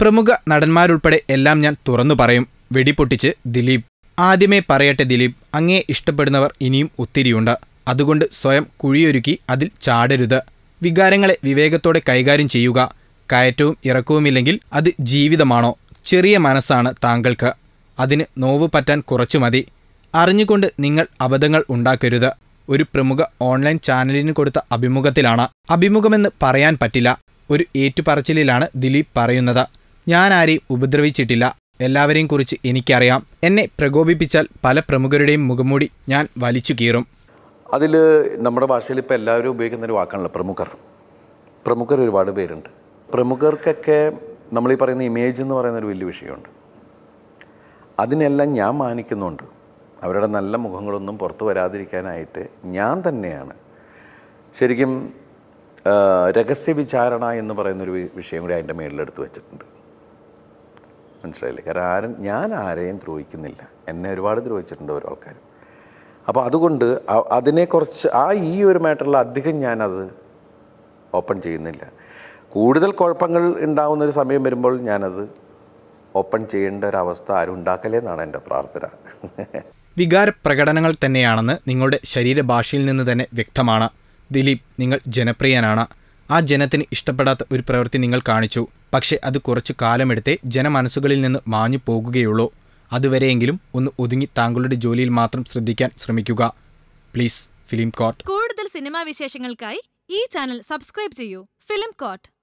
പ്രമുഖ നടന്മാരുൾപ്പെടെ എല്ലാം ഞാൻ തുറന്നു പറയും. വെടിപൊട്ടിച്ച് ദിലീപ്. ആദ്യമേ പറയട്ടെ ദിലീപ് അങ്ങേ ഇഷ്ടപ്പെടുന്നവർ ഇനിയും ഒത്തിരിയുണ്ട്. അതുകൊണ്ട് സ്വയം കുഴിയൊരുക്കി അതിൽ ചാടരുത്. വികാരങ്ങളെ വിവേകത്തോടെ കൈകാര്യം ചെയ്യുക. കയറ്റവും ഇറക്കവുമില്ലെങ്കിൽ അത് ജീവിതമാണോ? ചെറിയ മനസ്സാണ് താങ്കൾക്ക്. അതിന് നോവ് പറ്റാൻ കുറച്ചു മതി. അറിഞ്ഞുകൊണ്ട് നിങ്ങൾ അബദ്ധങ്ങൾ ഉണ്ടാക്കരുത്. ഒരു പ്രമുഖ ഓൺലൈൻ ചാനലിന് കൊടുത്ത അഭിമുഖത്തിലാണ്. അഭിമുഖമെന്ന് പറയാൻ പറ്റില്ല. ഒരു ഏറ്റുപറച്ചിലിലാണ് ദിലീപ് പറയുന്നത്. ഞാൻ ആരെയും ഉപദ്രവിച്ചിട്ടില്ല. എല്ലാവരെയും കുറിച്ച് എനിക്കറിയാം. എന്നെ പ്രകോപിപ്പിച്ചാൽ പല പ്രമുഖരുടെയും മുഖംമൂടി ഞാൻ വലിച്ചു കീറും. അതിൽ നമ്മുടെ ഭാഷയിൽ ഇപ്പോൾ എല്ലാവരും ഉപയോഗിക്കുന്ന ഒരു വാക്കാണല്ലോ പ്രമുഖർ. പ്രമുഖർ ഒരുപാട് പേരുണ്ട്. പ്രമുഖർക്കൊക്കെ നമ്മൾ ഈ പറയുന്ന ഇമേജ് എന്ന് പറയുന്ന ഒരു വലിയ വിഷയമുണ്ട്. അതിനെല്ലാം ഞാൻ മാനിക്കുന്നുണ്ട്. അവരുടെ നല്ല മുഖങ്ങളൊന്നും പുറത്തു വരാതിരിക്കാനായിട്ട് ഞാൻ തന്നെയാണ്. ശരിക്കും രഹസ്യ വിചാരണ എന്ന് പറയുന്നൊരു വിഷയം കൂടി അതിന്റെ മേളിലെടുത്ത് വെച്ചിട്ടുണ്ട്. മനസ്സിലായില്ലേ? കാരണം ആരും ഞാൻ ആരെയും ദ്രോഹിക്കുന്നില്ല. എന്നെ ഒരുപാട് ദ്രോഹിച്ചിട്ടുണ്ട് ഓരോ ആൾക്കാരും. അപ്പോൾ അതുകൊണ്ട് അതിനെക്കുറിച്ച് ആ ഈ ഒരു മാറ്ററിൽ അധികം ഞാനത് ഓപ്പൺ ചെയ്യുന്നില്ല. കൂടുതൽ കുഴപ്പങ്ങൾ ഉണ്ടാകുന്ന ഒരു സമയം വരുമ്പോൾ ഞാനത് ഓപ്പൺ ചെയ്യേണ്ട ഒരു അവസ്ഥ ആരും ഉണ്ടാക്കലേ എന്നാണ് എന്റെ പ്രാർത്ഥന. വികാര പ്രകടനങ്ങൾ തന്നെയാണെന്ന് നിങ്ങളുടെ ശരീരഭാഷയിൽ നിന്ന് തന്നെ വ്യക്തമാണ്. ദിലീപ് നിങ്ങൾ ജനപ്രിയനാണ്. ആ ജനത്തിന് ഇഷ്ടപ്പെടാത്ത ഒരു പ്രവൃത്തി നിങ്ങൾ കാണിച്ചു. പക്ഷേ അത് കുറച്ചു കാലമെടുത്തേ ജനമനസ്സുകളിൽ നിന്ന് മാഞ്ഞു പോകുകയുള്ളൂ. അതുവരെയെങ്കിലും ഒന്ന് ഒതുങ്ങി താങ്കളുടെ ജോലിയിൽ മാത്രം ശ്രദ്ധിക്കാൻ ശ്രമിക്കുക. പ്ലീസ് ഫിലിം കോട്ട് കൂടുതൽ സിനിമാ വിശേഷങ്ങൾക്കായി ഈ ചാനൽ സബ്സ്ക്രൈബ് ചെയ്യൂ. Film Court